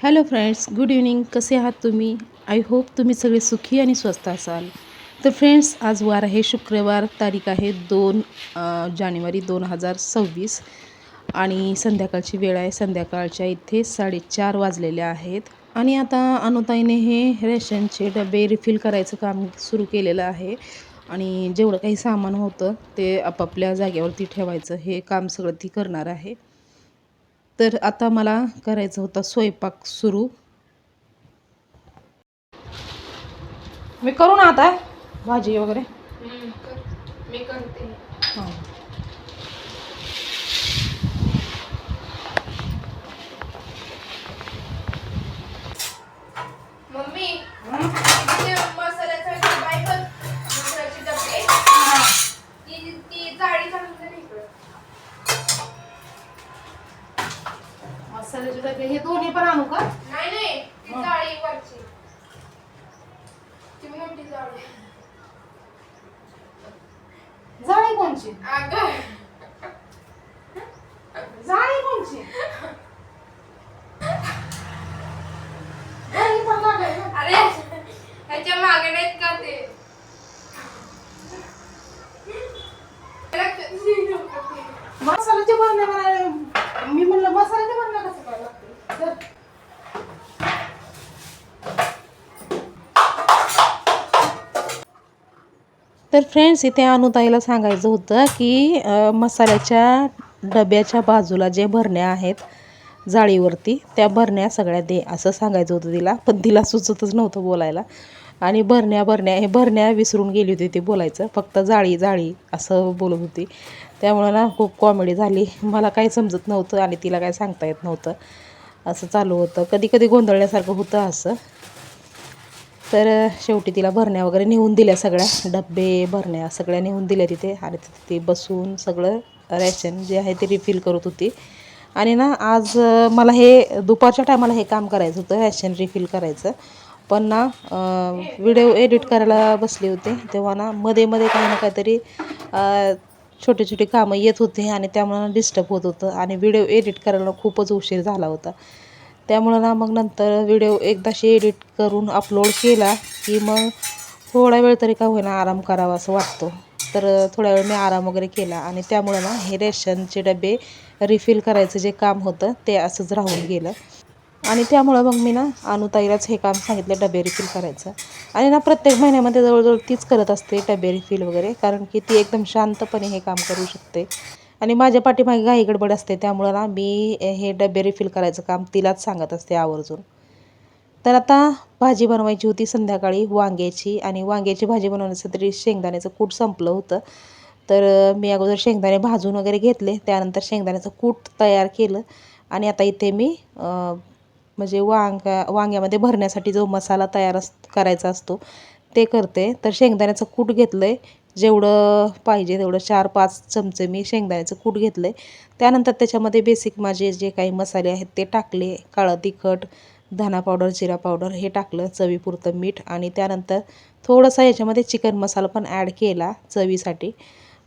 Hello friends good evening कसे आहात तुम्ही? आय होप तुम्ही सगळे सुखी आणि स्वस्त असाल. तर फ्रेंड्स आज वार आहे शुक्रवार तारीख आहे दोन जानेवारी दोन हजार सव्वीस आणि संध्याकाळची वेळ आहे. संध्याकाळच्या इथे साडेचार वाजलेल्या आहेत. आणि आता अनुताईने हे रेशनचे डबे रिफिल करायचं काम सुरू केलेलं आहे. आणि जेवढं काही सामान होतं ते आपापल्या जागेवरती ठेवायचं हे काम सगळं ती करणार आहे. तर आता मला करायचा होता स्वयंपाक सुरू. मी करू ना आता भाजी वगैरे? मी करते. हां. मम्मी. मसाल्याचे डबे हे दोन्ही पण आणू का? नाही नाही. ती हा. जाळी वरची. ती मोठी जाळी जाळी कोणची? अगं. जाळी कोणची? जाळी पण लागेल ना. अरे ह्याच्या मागे नाहीत का ते? लक्षात नाही. मसाल्याचे मला मी म्हणलं मसाल्याचे भरणे कसं काय लागते तर तर फ्रेंड्स इथे अनुताईला सांगायचं होतं की मसाल्याच्या डब्याच्या बाजूला जे भरण्या आहेत जाळीवरती त्या भरण्या सगळ्या दे असं सांगायचं होतं तिला. पण तिला सुचतच नव्हतं बोलायला. आणि भरण्या भरण्या हे भरण्या विसरून गेली होती ती बोलायचं. फक्त जाळी जाळी असं बोलत होती. त्यामुळं ना खूप कॉमेडी झाली. मला काही समजत नव्हतं आणि तिला काय सांगता येत नव्हतं. असं चालू होतं. कधी कधी गोंधळण्यासारखं होतं असं. तर शेवटी तिला भरण्या वगैरे नेऊन दिल्या सगळ्या. डब्बे भरण्या सगळ्या नेऊन दिल्या तिथे. आणि तिथे ती बसून सगळं रॅशन जे आहे ते रिफिल करत होती. आणि ना आज मला हे दुपारच्या टायमाला हे काम करायचं होतं रॅशन रिफिल करायचं. पण ना व्हिडिओ एडिट करायला बसले होते. तेव्हा ना मध्ये मध्ये काही ना काहीतरी छोटे छोटे कामं येत होते आणि त्यामुळं डिस्टर्ब होत होतं. आणि व्हिडिओ एडिट करायला खूपच उशीर झाला होता. त्यामुळं ना मग नंतर व्हिडिओ एकदाशी एडिट करून अपलोड केला की मग थोडा वेळ तरी का होईना आराम करावा असं वाटतो. तर थोड्या वेळ मी आराम वगैरे केला आणि त्यामुळं ना हे रेशनचे डबे रिफिल करायचं जे काम होतं ते असंच राहून गेलं. आणि त्यामुळं मग मी ना अनुताईलाच हे काम सांगितलं डबे रिफिल करायचं. आणि ना प्रत्येक महिन्यामध्ये जवळजवळ तीच करत असते डबे रिफिल वगैरे कारण की ती एकदम शांतपणे हे काम करू शकते. आणि माझ्या पाठीमागे घाई गडबड असते त्यामुळं ना मी हे डबे रिफिल करायचं काम तिलाच सांगत असते आवर्जून. तर आता भाजी बनवायची होती संध्याकाळी वांग्याची आणि वांग्याची भाजी बनवण्यासाठी शेंगदाण्याचं कूट संपलं होतं. तर मी अगोदर शेंगदाणे भाजून वगैरे घेतले त्यानंतर शेंगदाण्याचं कूट तयार केलं आणि आता इथे मी म्हणजे वांग्या वांग्यामध्ये भरण्यासाठी जो मसाला तयार अस करायचा असतो ते करते. तर शेंगदाण्याचं कूट घेतलं आहे जेवढं पाहिजे तेवढं चार पाच चमचे मी शेंगदाण्याचं कूट घेतलं आहे त्यानंतर त्याच्यामध्ये बेसिक माझे जे काही मसाले आहेत ते टाकले. काळं तिखट धना पावडर जिरा पावडर हे टाकलं. चवीपुरतं मीठ आणि त्यानंतर थोडंसं याच्यामध्ये चिकन मसाला पण ॲड केला चवीसाठी.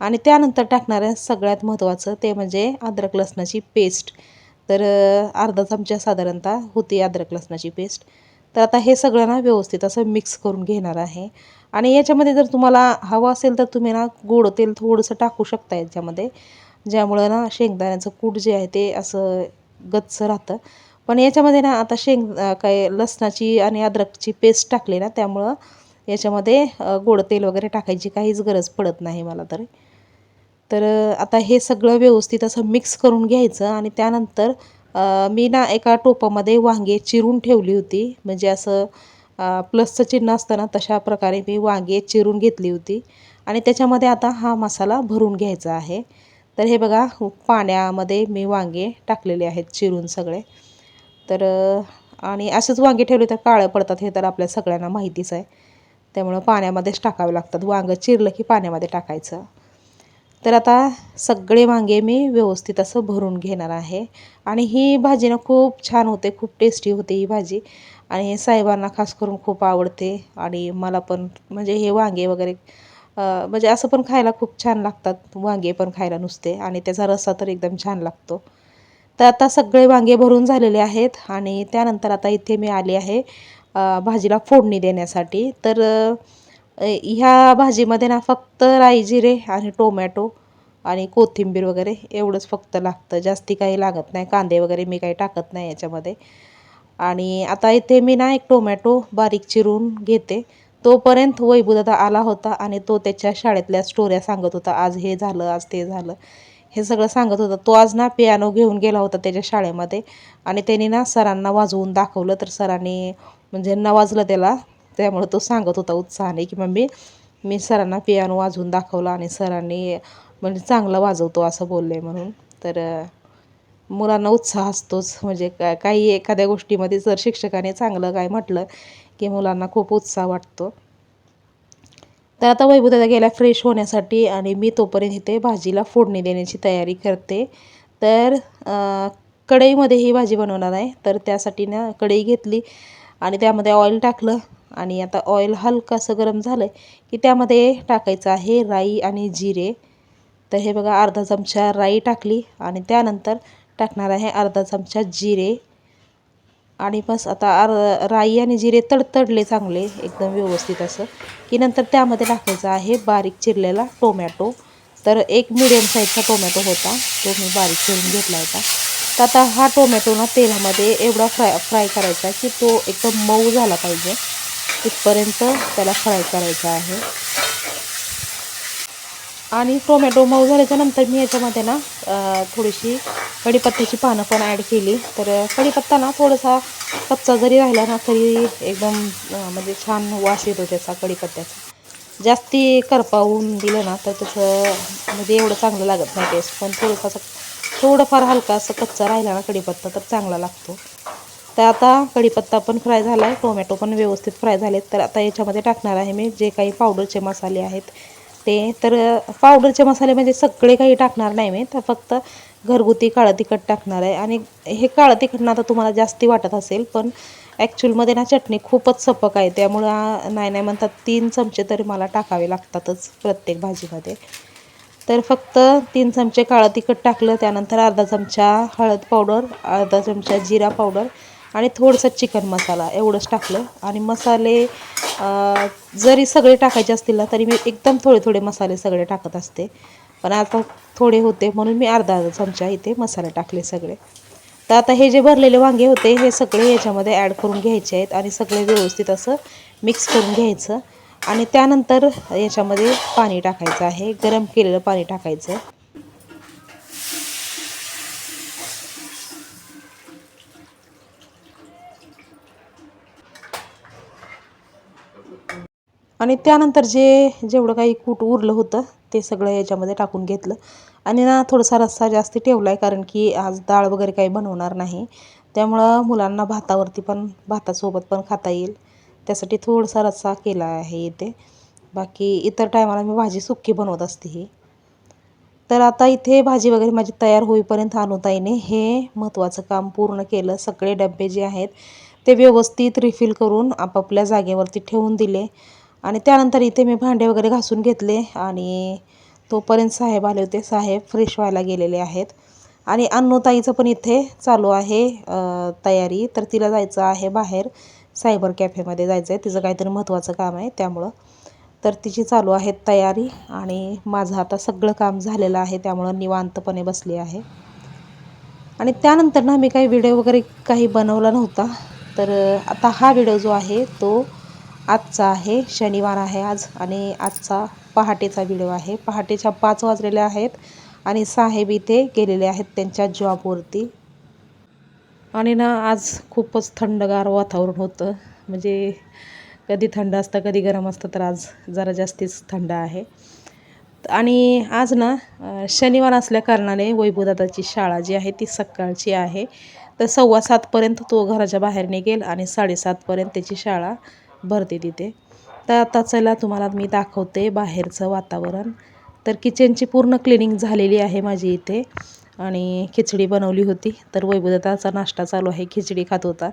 आणि त्यानंतर टाकणारं सगळ्यात महत्त्वाचं ते म्हणजे अद्रक लसणाची पेस्ट तर अर्धा चमचा साधारणतः होती अद्रक लसणाची पेस्ट तर आता हे सगळं ना व्यवस्थित असं मिक्स करून घेणार आहे. आणि याच्यामध्ये जर तुम्हाला हवं असेल तर तुम्ही ना गोड तेल थोडंसं टाकू शकता याच्यामध्ये. ज्यामुळं ना शेंगदाण्याचं कूट जे आहे ते असं गच्च राहतं. पण याच्यामध्ये ना आता शेंग काय लसणाची आणि अद्रकची पेस्ट टाकली ना त्यामुळं याच्यामध्ये गोड तेल वगैरे टाकायची काहीच गरज पडत नाही मला तरी. तर आता हे सगळं व्यवस्थित असं मिक्स करून घ्यायचं आणि त्यानंतर मी ना एका टोपामध्ये वांगे चिरून ठेवली होती. म्हणजे असं प्लसचं चिन्ह असतं ना तशा प्रकारे मी वांगे चिरून घेतली होती. आणि त्याच्यामध्ये आता हा मसाला भरून घ्यायचा आहे. तर हे बघा पाण्यामध्ये मी वांगे टाकलेले आहेत चिरून सगळे. तर आणि असंच वांगे ठेवले तर काळं पडतात हे तर आपल्या सगळ्यांना माहितीच आहे. त्यामुळं पाण्यामध्येच टाकावे लागतात. वांगं चिरलं की पाण्यामध्ये टाकायचं. तर आता सगळे वांगे मी व्यवस्थित असं भरून घेणार आहे. आणि ही भाजी ना खूप छान होते खूप टेस्टी होते ही भाजी. आणि साहेबांना खास करून खूप आवडते. आणि मला पण म्हणजे हे वांगे वगैरे म्हणजे असं पण खायला खूप छान लागतात. वांगे पण खायला नुसते. आणि त्याचा रस्सा तर एकदम छान लागतो. तर आता सगळे वांगे भरून झालेले आहेत. आणि त्यानंतर आता इथे मी आले आहे भाजीला फोडणी देण्यासाठी. तर ह्या भाजीमध्ये ना फक्त राई जिरे आणि टोमॅटो आणि कोथिंबीर वगैरे एवढंच फक्त लागतं. जास्ती काही लागत नाही. कांदे वगैरे मी काही टाकत नाही याच्यामध्ये. आणि आता इथे मी ना एक टोमॅटो बारीक चिरून घेते. तोपर्यंत वैभवदादा आला होता आणि तो त्याच्या शाळेतल्या स्टोऱ्या सांगत होता आज हे झालं आज ते झालं. हे सगळं सांगत होता. तो आज ना पियानो घेऊन गेला होता त्याच्या शाळेमध्ये. आणि त्यांनी ना सरांना वाजवून दाखवलं. तर सरांनी म्हणजे नवाजलं त्याला त्यामुळं तो सांगत होता उत्साहाने की मम्मी मी सरांना पियानो वाजवून दाखवला आणि सरांनी म्हणजे चांगलं वाजवतो असं बोलले म्हणून. तर मुलांना उत्साह असतोच. म्हणजे का काही एखाद्या गोष्टीमध्ये जर शिक्षकाने चांगलं काय म्हटलं की मुलांना खूप उत्साह वाटतो. तर आता वैभवदादा गेला फ्रेश होण्यासाठी आणि मी तोपर्यंत इथे भाजीला फोडणी देण्याची तयारी करते. तर कढईमध्ये ही भाजी बनवणार आहे. तर त्यासाठी ना कढई घेतली आणि त्यामध्ये ऑइल टाकलं. आणि आता ऑइल हलकंसं गरम झालं आहे की त्यामध्ये टाकायचं आहे राई आणि जिरे. तर हे बघा अर्धा चमचा राई टाकली आणि त्यानंतर टाकणार आहे अर्धा चमचा जिरे. आणि बस आता आर राई आणि जिरे तडतडले चांगले एकदम व्यवस्थित असं. की नंतर त्यामध्ये टाकायचं आहे बारीक चिरलेला टोमॅटो. तर एक मिडियम साईजचा टोमॅटो होता तो मी बारीक चिरून घेतला होता. तर आता हा टोमॅटो ना तेलामध्ये एवढा फ्राय फ्राय करायचा की तो एकदम मऊ झाला पाहिजे. इथपर्यंत त्याला फ्राय करायचा आहे. आणि टोमॅटो मऊ झाल्याच्यानंतर मी याच्यामध्ये ना थोडीशी कढीपत्त्याची पानं पण ॲड केली. तर कढीपत्ता ना थोडासा कच्चा जरी राहिला ना तरी एकदम म्हणजे छान वास येतो त्याचा कढीपत्त्याचा. जास्ती करपावून दिलं ना तर त्याचं म्हणजे एवढं चांगलं लागत नाही टेस्ट पण थोडंसं थोडंफार हलका असं कच्चा राहिला ना कढीपत्ता तर चांगला लागतो. तर आता कढीपत्ता पण फ्राय झाला आहे टोमॅटो पण व्यवस्थित फ्राय झालेत. तर आता याच्यामध्ये टाकणार आहे मी जे काही पावडरचे मसाले आहेत ते. तर पावडरचे मसाले म्हणजे सगळे काही टाकणार नाही मी तर फक्त घरगुती काळं तिखट टाकणार आहे. आणि हे काळं तिखटनं आता तुम्हाला जास्ती वाटत असेल पण ॲक्च्युअलमध्ये ना चटणी खूपच सपक आहे. त्यामुळं नाही नाही म्हणतात तीन चमचे तरी मला टाकावे लागतातच प्रत्येक भाजीमध्ये. तर फक्त तीन चमचे काळं तिखट टाकलं त्यानंतर अर्धा चमचा हळद पावडर अर्धा चमचा जिरा पावडर आणि थोडंसं चिकन मसाला एवढंच टाकलं. आणि मसाले जरी सगळे टाकायचे असतील ना तरी मी एकदम थोडे थोडे मसाले सगळे टाकत असते. पण आता थोडे होते म्हणून मी अर्धा अर्धा चमचा इथे मसाले टाकले सगळे. तर आता हे जे भरलेले वांगे होते हे सगळे याच्यामध्ये ॲड करून घ्यायचे आहेत आणि सगळे व्यवस्थित असं मिक्स करून घ्यायचं. आणि त्यानंतर याच्यामध्ये पाणी टाकायचं आहे गरम केलेलं पाणी टाकायचं. आणि त्यानंतर जे जेवढं काही कूट उरलं होतं ते सगळं याच्यामध्ये टाकून घेतलं. आणि ना थोडासा रस्सा जास्त ठेवला आहे कारण की आज डाळ वगैरे काही बनवणार नाही. त्यामुळं मुलांना भातावरती पण भातासोबत पण खाता येईल. त्यासाठी थोडासा रस्सा केला आहे इथे. बाकी इतर टायमाला मी भाजी सुक्की बनवत असते ही. तर आता इथे भाजी वगैरे माझी तयार होईपर्यंत अनुताईने हे महत्त्वाचं काम पूर्ण केलं. सगळे डबे जे आहेत ते व्यवस्थित रिफिल करून आपापल्या जागेवरती ठेवून दिले. आणि त्यानंतर इथे मी भांडे वगैरे घासून घेतले आणि तोपर्यंत साहेब आले होते. साहेब फ्रेश व्हायला गेलेले आहेत. आणि अन्नूताईचं पण इथे चालू आहे तयारी. तर तिला जायचं आहे बाहेर. सायबर कॅफेमध्ये जायचं आहे तिचं काहीतरी महत्त्वाचं काम आहे त्यामुळं. तर तिची चालू आहे तयारी आणि माझं आता सगळं काम झालेलं आहे. त्यामुळं निवांतपणे बसली आहे. आणि त्यानंतर ना मी काही व्हिडिओ वगैरे काही बनवला नव्हता. तर आता हा व्हिडिओ जो आहे तो आजचा आहे शनिवार आहे आज आणि आजचा पहाटेचा व्हिडिओ आहे. पहाटेच्या पाच वाजलेले आहेत आणि साहेब इथे गेलेले आहेत त्यांच्या जॉबवरती आणि ना आज खूपच थंडगार वातावरण होतं. म्हणजे कधी थंड असतं कधी गरम असतं तर आज जरा जास्तीच थंड आहे. आणि आज ना शनिवार असल्या कारणाने वैभवदादाची शाळा जी आहे ती सकाळची आहे. तर सव्वा सातपर्यंत तो घराच्या बाहेर निघेल आणि साडेसातपर्यंत त्याची शाळा भरते तिथे. तर आता चला तुम्हाला मी दाखवते बाहेरचं वातावरण. तर किचनची पूर्ण क्लिनिंग झालेली आहे माझी इथे. आणि खिचडी बनवली होती. तर वैभवदाचा नाश्ता चालू आहे. खिचडी खात होता.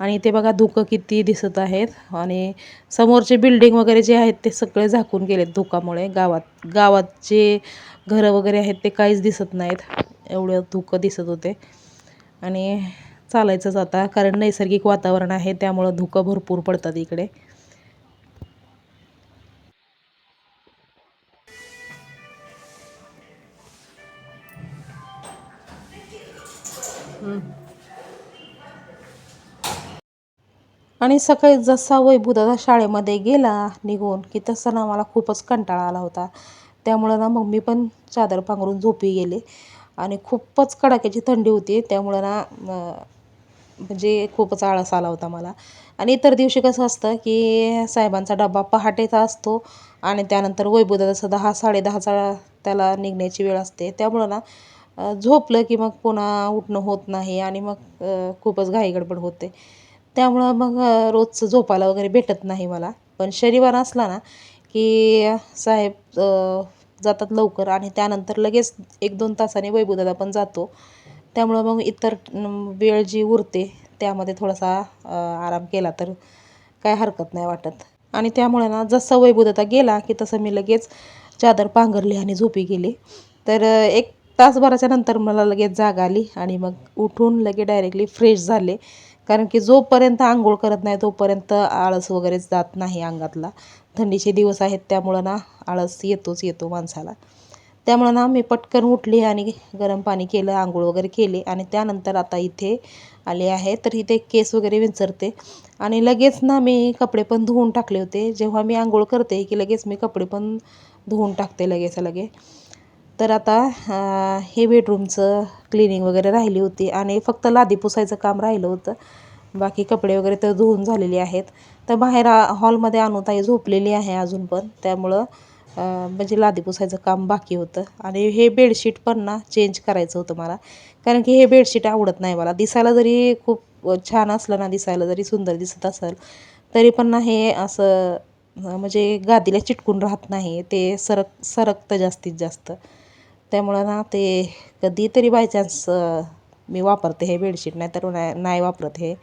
आणि इथे बघा धुकं किती दिसत आहेत. आणि समोरचे बिल्डिंग वगैरे जे आहेत ते सगळे झाकून गेलेत धुकामुळे. गावात गावात जे घरं वगैरे आहेत ते काहीच दिसत नाहीत. एवढं धुकं दिसत होते. आणि चालायचंच आता कारण नैसर्गिक वातावरण आहे त्यामुळं धुकं भरपूर पडतात इकडे. आणि सकाळी जसा वैभूदादा शाळेमध्ये गेला निघून की तसा ना मला खूपच कंटाळा आला होता. त्यामुळं ना मग मी पण चादर पांघरून झोपी गेले. आणि खूपच कडाक्याची थंडी होती त्यामुळं ना म्हणजे खूपच आळस आला होता मला. आणि इतर दिवशी कसं असतं की साहेबांचा डबा पहाटेचा असतो आणि त्यानंतर वैभवदादाचा दहा साडेदहाचा त्याला निघण्याची वेळ असते. त्यामुळं ना झोपलं की मग पुन्हा उठणं होत नाही आणि मग खूपच घाईगडबड होते. त्यामुळं मग रोजचं झोपायला वगैरे भेटत नाही मला. पण शनिवार असला ना की साहेब जातात लवकर आणि त्यानंतर लगेच एक दोन तासाने वैभवदादा पण जातो. त्यामुळं मग इतर वेळ जी उरते त्यामध्ये थोडासा आराम केला तर काय हरकत नाही वाटत. आणि त्यामुळे ना जसा वैभवदादा गेला की तसं मी लगेच चादर पांघरली आणि झोपी गेली. तर एक तासभराच्या नंतर मला लगेच जाग आली आणि मग उठून लगे डायरेक्टली फ्रेश झाले. कारण की जोपर्यंत आंघोळ करत नाही तोपर्यंत आळस वगैरे जात नाही अंगातला. थंडीचे दिवस आहेत त्यामुळं ना आळस येतोच येतो माणसाला. त्यामुळं ना मी पटकन उठली आणि गरम पाणी केलं आंघोळ वगैरे केले आणि त्यानंतर आता इथे आले आहे. तर इथे केस वगैरे विंचरते आणि लगेच ना मी कपडे पण धुवून टाकले होते. जेव्हा मी आंघोळ करते की लगेच मी कपडे पण धुवून टाकते लगेच लगे. तर आता हे बेडरूमचं क्लिनिंग वगैरे राहिली होती आणि फक्त लादी पुसायचं काम राहिलं होतं. बाकी कपडे वगैरे तर धुवून झालेले आहेत. तर बाहेर हॉलमध्ये हॉलमध्ये अनुताई झोपलेली आहे अजून पण. त्यामुळं म्हणजे लादी पुसायचं काम बाकी होतं. आणि हे बेडशीट पण ना चेंज करायचं होतं मला. कारण की हे बेडशीट आवडत नाही मला. दिसायला जरी खूप छान असलं ना दिसायला जरी सुंदर दिसत असेल तरी पण ना हे असं म्हणजे गादीला चिटकून राहत नाही. ते सरक सरकतं जास्तीत जास्त. त्यामुळं ना ते कधीतरी बाय चान्स मी वापरते हे बेडशीट. नाही तर नाही नाही वापरत हे.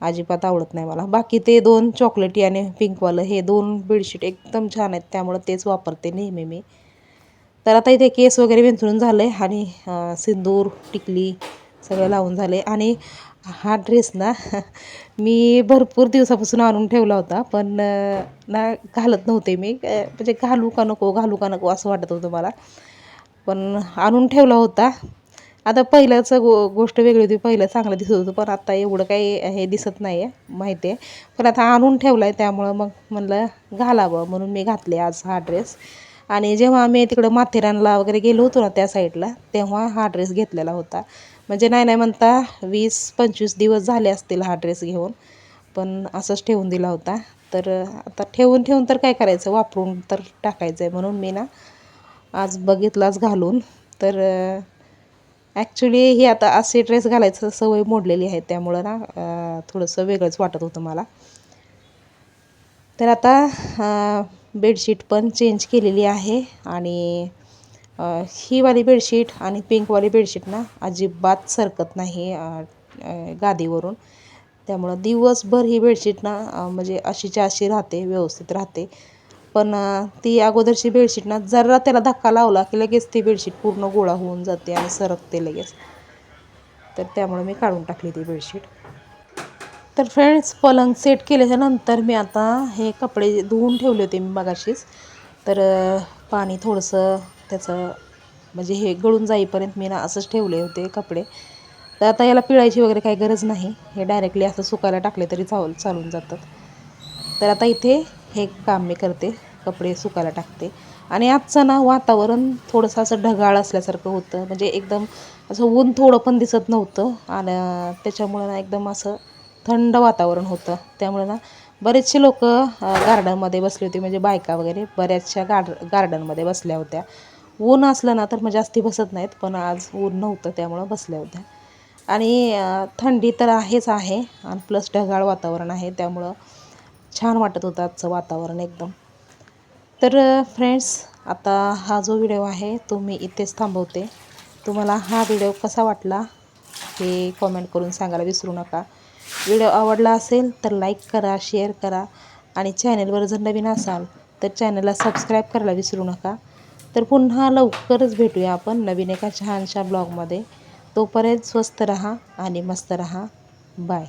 अजिबात आवडत नाही मला. बाकी ते दोन चॉकलेटी आणि पिंकवालं हे दोन बेडशीट एकदम छान आहेत. त्यामुळं तेच वापरते नेहमी मी. तर आता इथे केस वगैरे विंचरून आहे आणि सिंदूर टिकली सगळं लावून झाले आणि हा ड्रेस ना मी भरपूर दिवसापासून आणून ठेवला होता पण ना घालत नव्हते मी. म्हणजे घालू का नको घालू का नको असं वाटत होतं मला. पण आणून ठेवला होता. आता पहिल्याच गो गोष्ट वेगळी होती पहिलं चांगलं दिसत होतं पण आता एवढं काही हे दिसत नाही आहे माहिती आहे पण आता आणून ठेवलं आहे त्यामुळं मग म्हणलं घालावं म्हणून मी घातले आज हा ड्रेस. आणि जेव्हा आम्ही तिकडं माथेरानला वगैरे गेलो होतो ना त्या साईडला तेव्हा हा ड्रेस घेतलेला होता. म्हणजे नाही नाही म्हणता वीस पंचवीस दिवस झाले असतील हा ड्रेस घेऊन पण असंच ठेवून दिला होता. तर आता ठेवून ठेवून तर काय करायचं वापरून तर टाकायचं आहे म्हणून मी ना आज बघितलाच घालून. तर ॲक्च्युली ही आता असे ड्रेस घालायचं सवय मोडलेली आहे त्यामुळं ना थोडंसं वेगळंच वाटत होतं मला. तर आता बेडशीट पण चेंज केलेली आहे आणि हीवाली ही वाली बेडशीट आणि पिंकवाली बेडशीट ना अजिबात सरकत नाही गादीवरून. त्यामुळं दिवसभर ही बेडशीट ना म्हणजे अशीच्या अशी राहते व्यवस्थित राहते. पण ती अगोदरची बेडशीट ना जरा त्याला धक्का लावला की लगेच ती बेडशीट पूर्ण गोळा होऊन जाते आणि सरकते लगेच. तर त्यामुळे मी काढून टाकली ती बेडशीट तर फ्रेंड्स पलंग सेट केल्याच्यानंतर मी आता हे कपडे धुवून ठेवले होते मी मगाशीच. तर पाणी थोडंसं त्याचं म्हणजे हे गळून जाईपर्यंत मी ना असंच ठेवले होते कपडे. तर आता याला पिळायची वगैरे काही गरज नाही. हे डायरेक्टली असं सुकायला टाकले तरी चाल चालून जातात तर आता इथे हे काम मी करते कपडे सुकायला टाकते. आणि आजचं ना वातावरण थोडंसं असं ढगाळ असल्यासारखं होतं. म्हणजे एकदम असं ऊन थोडं पण दिसत नव्हतं. आणि त्याच्यामुळं ना एकदम असं थंड वातावरण होतं. त्यामुळे ना बरेचसे लोक गार्डनमध्ये बसले होते. म्हणजे बायका वगैरे बऱ्याचशा गार्ड गार्डनमध्ये बसल्या होत्या. ऊन असलं ना तर मग जास्ती बसत नाहीत. पण आज ऊन नव्हतं त्यामुळं बसल्या होत्या. आणि थंडी तर आहेच आहे. आणि प्लस ढगाळ वातावरण आहे. त्यामुळं छान वाटत होतं आजचं वातावरण एकदम. तर फ्रेंड्स आता हा जो व्हिडिओ आहे तो मी इथेच थांबवते. तुम्हाला हा व्हिडिओ कसा वाटला हे कॉमेंट करून सांगायला विसरू नका. व्हिडिओ आवडला असेल तर लाईक करा शेअर करा आणि चॅनलवर जर नवीन असाल तर चॅनलला सबस्क्राईब करायला विसरू नका. तर पुन्हा लवकरच भेटूया आपण नवीन एका छानशा ब्लॉगमध्ये तोपर्यंत स्वस्त रहा आणि मस्त रहा. बाय